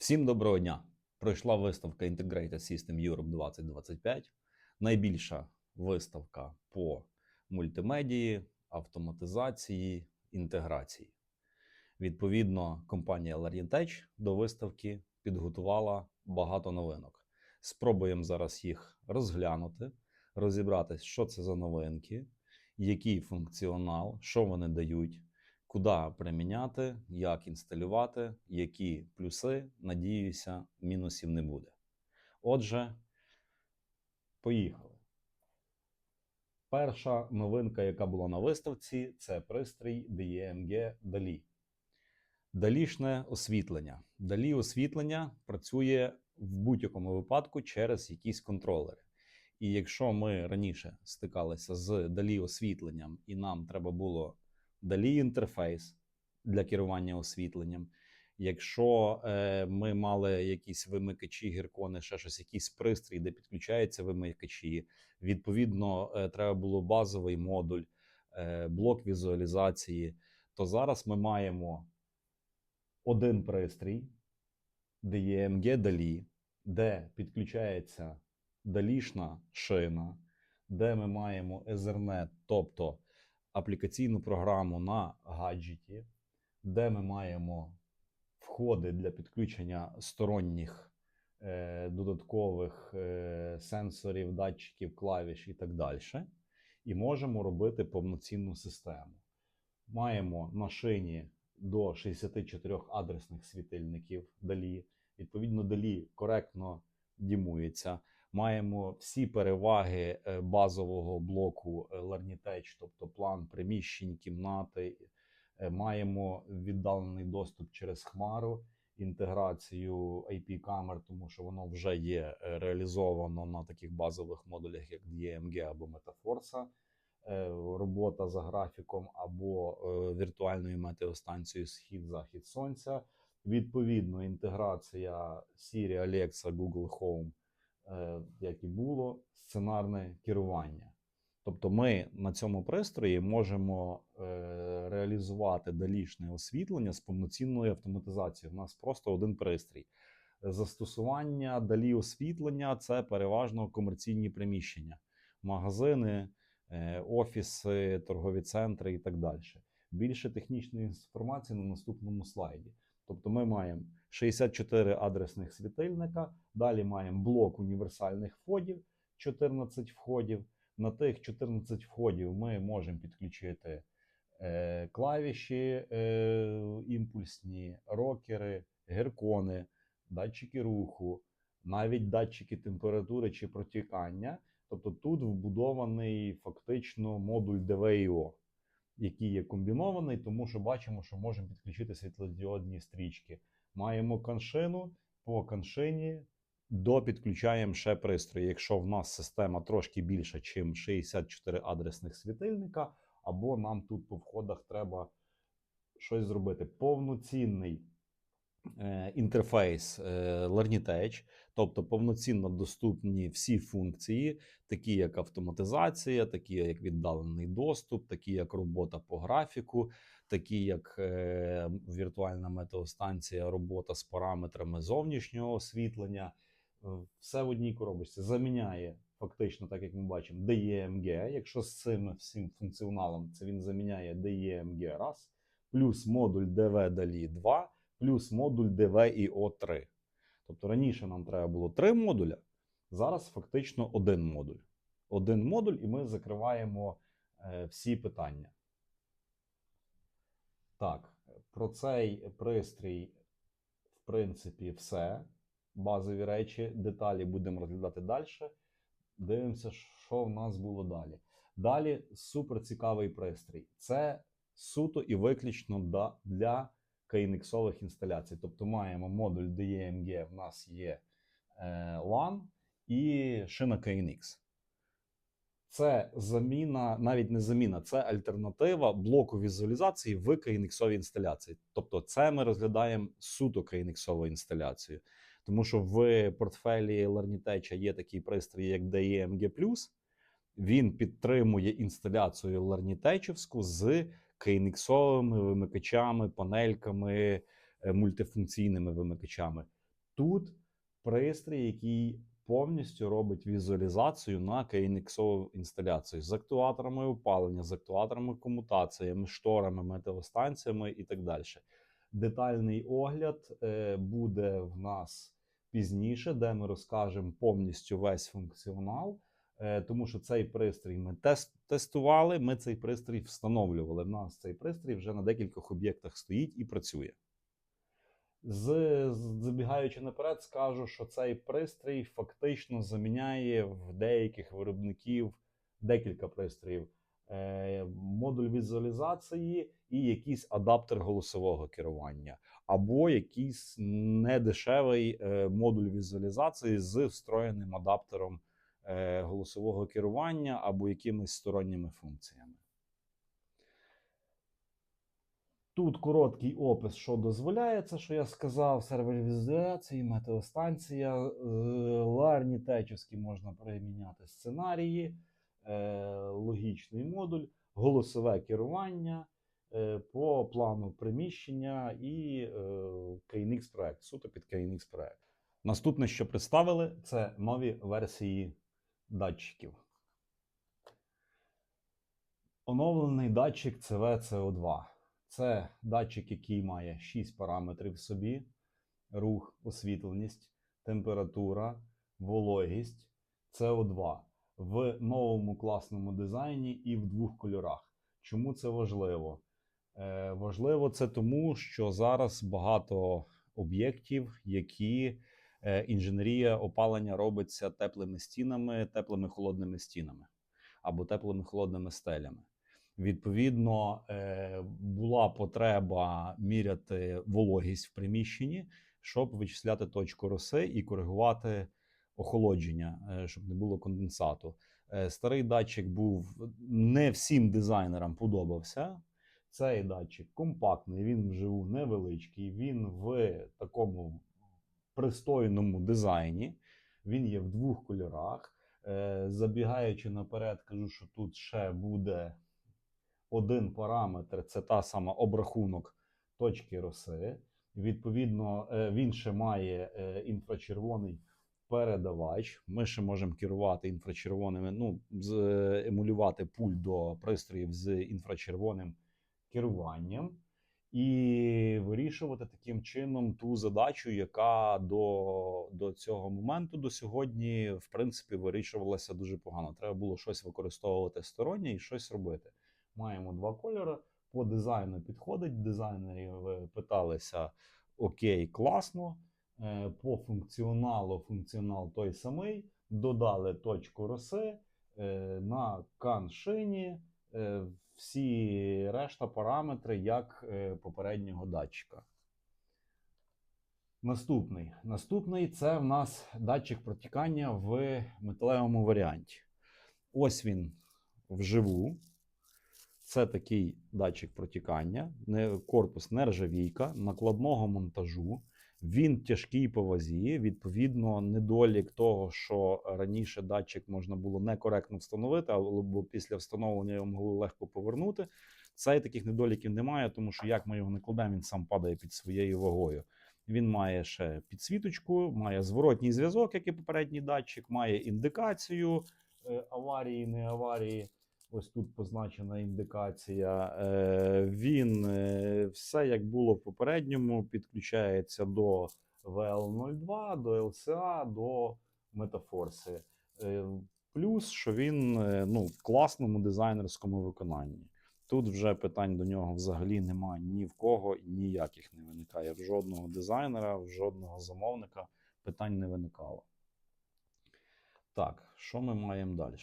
Всім доброго дня! Пройшла виставка Integrated System Europe 2025. Найбільша виставка по мультимедії, автоматизації, інтеграції. Відповідно, компанія Larientech до виставки підготувала багато новинок. Спробуємо зараз їх розглянути, розібратись, що це за новинки, який функціонал, що вони дають, куди приміняти, як інсталювати, які плюси, надіюся, мінусів не буде. Отже, поїхали. Перша новинка, яка була на виставці, це пристрій DEMG DALI. Далішне освітлення. Далі освітлення працює в будь-якому випадку через якісь контролери. І якщо ми раніше стикалися з далі освітленням, і нам треба було далі інтерфейс для керування освітленням. Якщо е, ми мали якісь вимикачі, гіркони, ще щось, якийсь пристрій, де підключаються вимикачі, відповідно, е, треба було базовий модуль, е, блок візуалізації, то зараз ми маємо один пристрій DEMG DALI, де підключається далішна шина, де ми маємо Ethernet, тобто аплікаційну програму на гаджеті, де ми маємо входи для підключення сторонніх е, додаткових е, сенсорів, датчиків, клавіш і так далі. І можемо робити повноцінну систему. Маємо на шині до 64 адресних світильників далі. Відповідно, далі коректно дімується маємо всі переваги е, базового блоку е, тобто план приміщень, кімнати. Е, Маємо віддалений доступ через Хмару, інтеграцію IP-камер, тому що воно вже є реалізовано на таких базових модулях, як DMG або Metaforce. Робота за графіком або віртуальною метеостанцією Схід-Захід Сонця. Відповідно, інтеграція Siri, Alexa, Google Home як і було, сценарне керування. Тобто ми на цьому пристрої можемо е, реалізувати далішне освітлення з повноцінною автоматизацією. У нас просто один пристрій. Застосування далі освітлення це переважно комерційні приміщення, магазини, е, офіси, торгові центри і так далі. Більше технічної інформації на наступному слайді. Тобто ми маємо 64 адресних світильника, далі маємо блок універсальних входів, 14 входів. На тих 14 входів ми можемо підключити е, клавіші е, імпульсні, рокери, геркони, датчики руху, навіть датчики температури чи протікання. Тобто тут вбудований фактично модуль DVI-O який є комбінований, тому що бачимо, що можемо підключити світлодіодні стрічки. Маємо каншину, по каншині допідключаємо ще пристрої. Якщо в нас система трошки більша, ніж 64 адресних світильника, або нам тут по входах треба щось зробити. Повноцінний інтерфейс е, тобто повноцінно доступні всі функції, такі як автоматизація, такі як віддалений доступ, такі як робота по графіку, такі як е, віртуальна метеостанція, робота з параметрами зовнішнього освітлення. Е, Все в одній коробочці заміняє фактично, так як ми бачимо, DEMG. Якщо з цим всім функціоналом це він заміняє DEMG раз, плюс модуль DV DALI 2, плюс модуль DVIO 3. Тобто раніше нам треба було три модуля, зараз фактично один модуль. Один модуль, і ми закриваємо е, всі питання. Так, про цей пристрій, в принципі, все. Базові речі, деталі будемо розглядати далі. Дивимося, що в нас було далі. Далі супер цікавий пристрій. Це суто і виключно для KNX інсталяцій. Тобто маємо модуль DEMG, в нас є е, LAN і шина KNX. Це заміна, навіть не заміна, це альтернатива блоку візуалізації в KNX інсталяції. Тобто, це ми розглядаємо суто KNX інсталяцію. Тому що в портфелі Lernitech є такий пристрій, як DEMG+. Він підтримує інсталяцію Lernitech з KNX вимикачами, панельками, е, мультифункційними вимикачами. Тут пристрій, який повністю робить візуалізацію на KNX інсталяцію з актуаторами опалення, з актуаторами комутаціями, шторами, метеостанціями і так далі. Детальний огляд е, буде в нас пізніше, де ми розкажемо повністю весь функціонал. Е, Тому що цей пристрій ми тест, тестували, ми цей пристрій встановлювали. В нас цей пристрій вже на декількох об'єктах стоїть і працює. З, забігаючи наперед, скажу, що цей пристрій фактично заміняє в деяких виробників декілька пристроїв. Е, модуль візуалізації і якийсь адаптер голосового керування, або якийсь недешевий е, модуль візуалізації з встроєним адаптером голосового керування або якимись сторонніми функціями. Тут короткий опис, що дозволяється, що я сказав: сервер візуалізації, метеостанція, е, ларнітечівські можна приміняти сценарії, е, логічний модуль, голосове керування е, по плану приміщення і е, KNX проект, суто під KNX проект. Наступне, що представили, це нові версії датчиків. Оновлений датчик CVCO2. Це датчик, який має 6 параметрів в собі: рух, освітленість, температура, вологість, CO2 в новому класному дизайні і в двох кольорах. Чому це важливо? Е, важливо це тому, що зараз багато об'єктів, які інженерія опалення робиться теплими стінами, теплими холодними стінами або теплими холодними стелями. Відповідно, е, була потреба міряти вологість в приміщенні, щоб вичисляти точку роси і коригувати охолодження, е, щоб не було конденсату. Е, Старий датчик був не всім дизайнерам подобався. Цей датчик компактний, він вживу невеличкий, він в такому пристойному дизайні. Він є в двох кольорах. Е, Забігаючи наперед, кажу, що тут ще буде один параметр це та сама обрахунок точки роси. Відповідно, е, він ще має е, інфрачервоний передавач. Ми ще можемо керувати інфрачервоними, ну, емулювати пульт до пристроїв з інфрачервоним керуванням. І вирішувати таким чином ту задачу, яка до, до цього моменту, до сьогодні, в принципі, вирішувалася дуже погано. Треба було щось використовувати стороннє і щось робити маємо два кольори. По дизайну підходить. Дизайнерів е, питалися: окей, класно. Е, По функціоналу функціонал той самий. Додали точку роси е, на каншині. Всі решта параметри як е, попереднього датчика. Наступний. Наступний це в нас датчик протікання в металевому варіанті. Ось він вживу. Це такий датчик протікання, корпус нержавійка, накладного монтажу. Він тяжкий по вазі. Відповідно, недолік того, що раніше датчик можна було некоректно встановити, або після встановлення його могли легко повернути. Цей таких недоліків немає, тому що як ми його не кладемо, він сам падає під своєю вагою. Він має ще підсвіточку, має зворотній зв'язок, як і попередній датчик, має індикацію е, аварії, не аварії. Ось тут позначена індикація. Е, Він е, все як було в попередньому, підключається до VL02, до LCA, до Metaforce. Е, Плюс, що він ну, в класному дизайнерському виконанні. Тут вже питань до нього взагалі немає ні в кого і ніяких не виникає. В жодного дизайнера, в жодного замовника питань не виникало. Так, що ми маємо далі?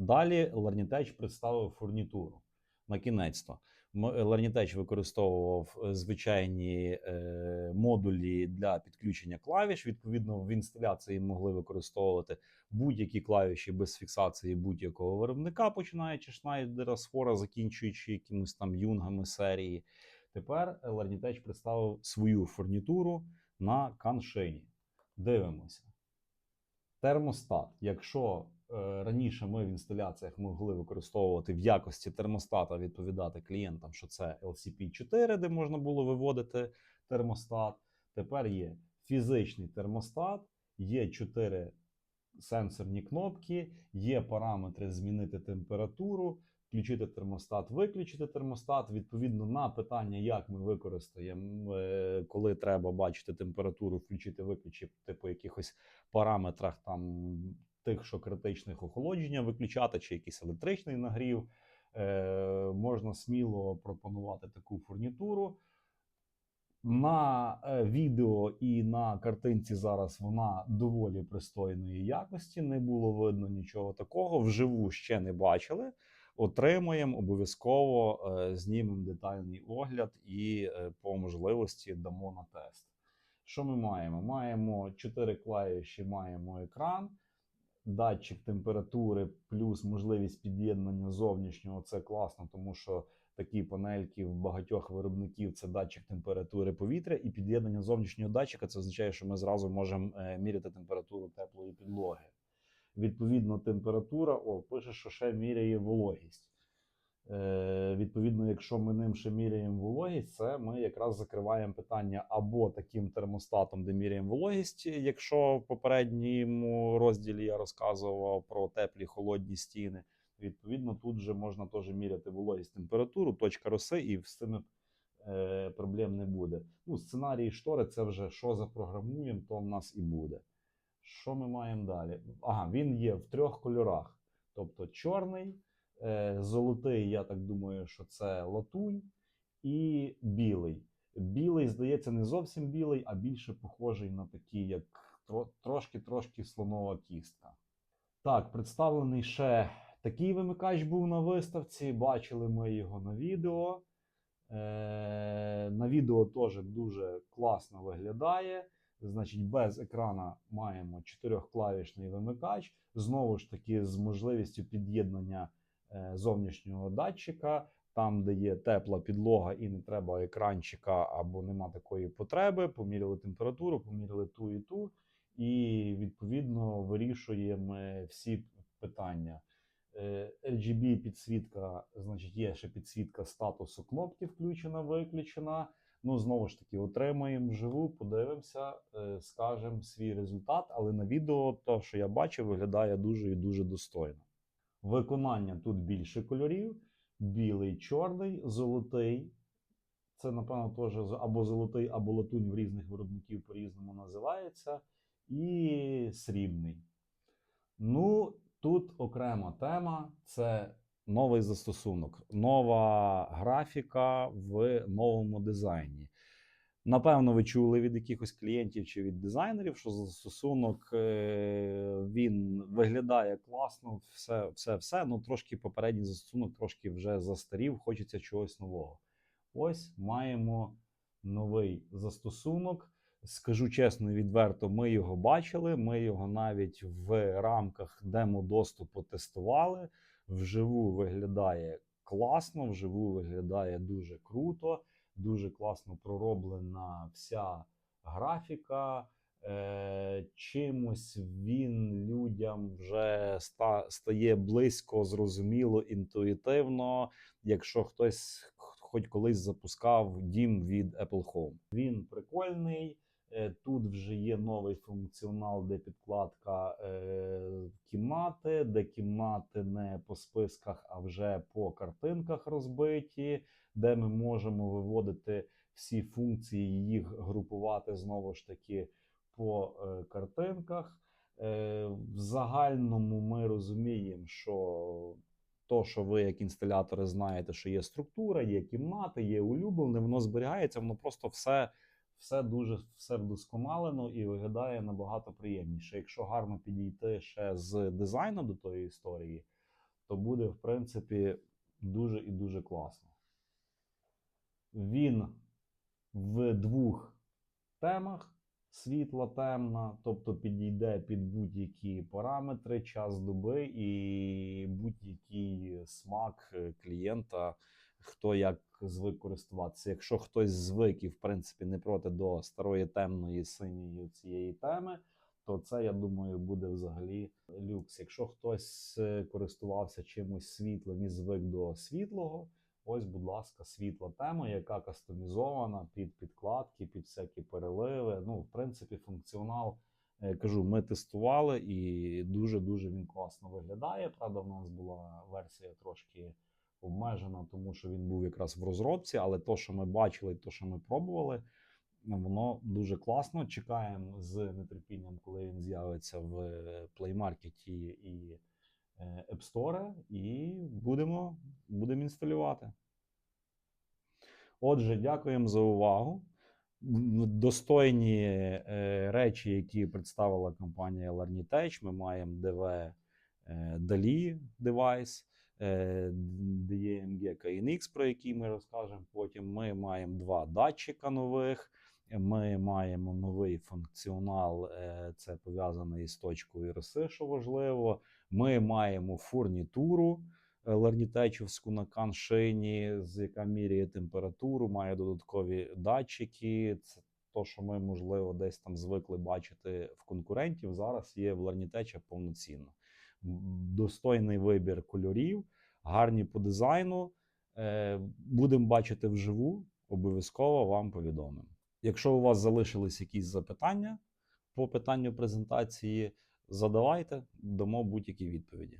Далі Lernitech представив фурнітуру. На кінець-то. Lernitech використовував е, звичайні е, модулі для підключення клавіш. Відповідно, в інсталяції могли використовувати будь-які клавіші без фіксації будь-якого виробника, починаючи Schneider, Сфора, закінчуючи якимись там юнгами серії. Тепер Lernitech представив свою фурнітуру на каншині. Дивимося. Термостат. Якщо е, раніше ми в інсталяціях могли використовувати в якості термостата, відповідати клієнтам, що це LCP4, де можна було виводити термостат. Тепер є фізичний термостат, є чотири сенсорні кнопки, є параметри змінити температуру, включити термостат, виключити термостат. Відповідно на питання, як ми використаємо, е, коли треба бачити температуру, включити, виключити по якихось параметрах там тих, що критичних охолодження виключати, чи якийсь електричний нагрів. Е, можна сміло пропонувати таку фурнітуру. На е, відео і на картинці зараз вона доволі пристойної якості. Не було видно нічого такого. Вживу ще не бачили. Отримуємо обов'язково е, знімемо детальний огляд і е, по можливості дамо на тест. Що ми маємо? Маємо 4 клавіші, маємо екран, датчик температури, плюс можливість під'єднання зовнішнього. Це класно, тому що такі панельки в багатьох виробників це датчик температури повітря, і під'єднання зовнішнього датчика це означає, що ми зразу можемо е, міряти температуру теплої підлоги. Відповідно, температура, о, пише, що ще міряє вологість. Е, відповідно, якщо ми ним ще міряємо вологість, це ми якраз закриваємо питання або таким термостатом, де міряємо вологість. Якщо в попередньому розділі я розказував про теплі холодні стіни, відповідно, тут же можна теж міряти вологість температуру, точка роси, і з цими е, проблем не буде. Ну, сценарії штори це вже що запрограмуємо, то в нас і буде. Що ми маємо далі? Ага, він є в трьох кольорах: тобто чорний. Е, Золотий, я так думаю, що це латунь, і білий. Білий, здається, не зовсім білий, а більше похожий на такий, як трошки-трошки слонова кістка. Так, представлений ще такий вимикач був на виставці. Бачили ми його на відео. Е, На відео теж дуже класно виглядає. Значить, без екрана маємо чотирьохклавішний вимикач. Знову ж таки, з можливістю під'єднання. Е, зовнішнього датчика, там, де є тепла підлога і не треба екранчика або нема такої потреби. Поміряли температуру, поміряли ту і ту, і відповідно вирішуємо всі питання. Е, RGB підсвітка, значить, є ще підсвітка статусу кнопки включена, виключена. Ну, знову ж таки, отримаємо вживу, подивимося, е, скажемо свій результат. Але на відео, то, що я бачив, виглядає дуже і дуже достойно. Виконання тут більше кольорів: білий, чорний, золотий. Це, напевно, теж або золотий, або латунь в різних виробників по-різному називається. І срібний. Ну, тут окрема тема це новий застосунок, нова графіка в новому дизайні. Напевно, ви чули від якихось клієнтів чи від дизайнерів, що застосунок е, він виглядає класно, все, все, все. Ну трошки попередній застосунок трошки вже застарів, хочеться чогось нового. Ось маємо новий застосунок. Скажу чесно і відверто, ми його бачили. Ми його навіть в рамках демо-доступу тестували. Вживу виглядає класно, вживу виглядає дуже круто дуже класно пророблена вся графіка. Е, Чимось він людям вже ста, стає близько, зрозуміло, інтуїтивно, якщо хтось хоч колись запускав дім від Apple Home. Він прикольний. Е, тут вже є новий функціонал, де підкладка е, кімнати, де кімнати не по списках, а вже по картинках розбиті де ми можемо виводити всі функції, їх групувати знову ж таки по е, картинках. В загальному ми розуміємо, що то, що ви, як інсталятори, знаєте, що є структура, є кімнати, є улюблене, воно зберігається, воно просто все все дуже все вдосконалено і виглядає набагато приємніше. Якщо гарно підійти ще з дизайну до тої історії, то буде, в принципі, дуже і дуже класно. Він в двох темах. Світла темна, тобто підійде під будь-які параметри, час доби і будь-який смак клієнта, хто як звик користуватися. Якщо хтось звик і, в принципі, не проти до старої темної синьої цієї теми, то це, я думаю, буде взагалі люкс. Якщо хтось е, користувався чимось світлим і звик до світлого, Ось, будь ласка, світла тема, яка кастомізована під підкладки, під всякі переливи. Ну, в принципі, функціонал е, кажу, ми тестували і дуже-дуже він класно виглядає. Правда, в нас була версія трошки обмежена, тому що він був якраз в розробці, але то, що ми бачили, то, що ми пробували, воно дуже класно. Чекаємо з нетерпінням, коли він з'явиться в Play Market і е, App Store, і будемо, будемо інсталювати. Отже, дякуємо за увагу. Достойні е, речі, які представила компанія Larnitech. Ми маємо DV е, DALI девайс, е, DMG KNX, про який ми розкажемо потім. Ми маємо два датчика нових. Ми маємо новий функціонал, е, це пов'язаний з точкою роси, що важливо. Ми маємо фурнітуру е, ларнітечівську на каншині, з яка міряє температуру, має додаткові датчики. Це то, що ми, можливо, десь там звикли бачити в конкурентів, зараз є в Ларнітеча повноцінно. Достойний вибір кольорів, гарні по дизайну. Е, Будемо бачити вживу, обов'язково вам повідомимо. Якщо у вас залишились якісь запитання по питанню презентації, задавайте, дамо будь-які відповіді.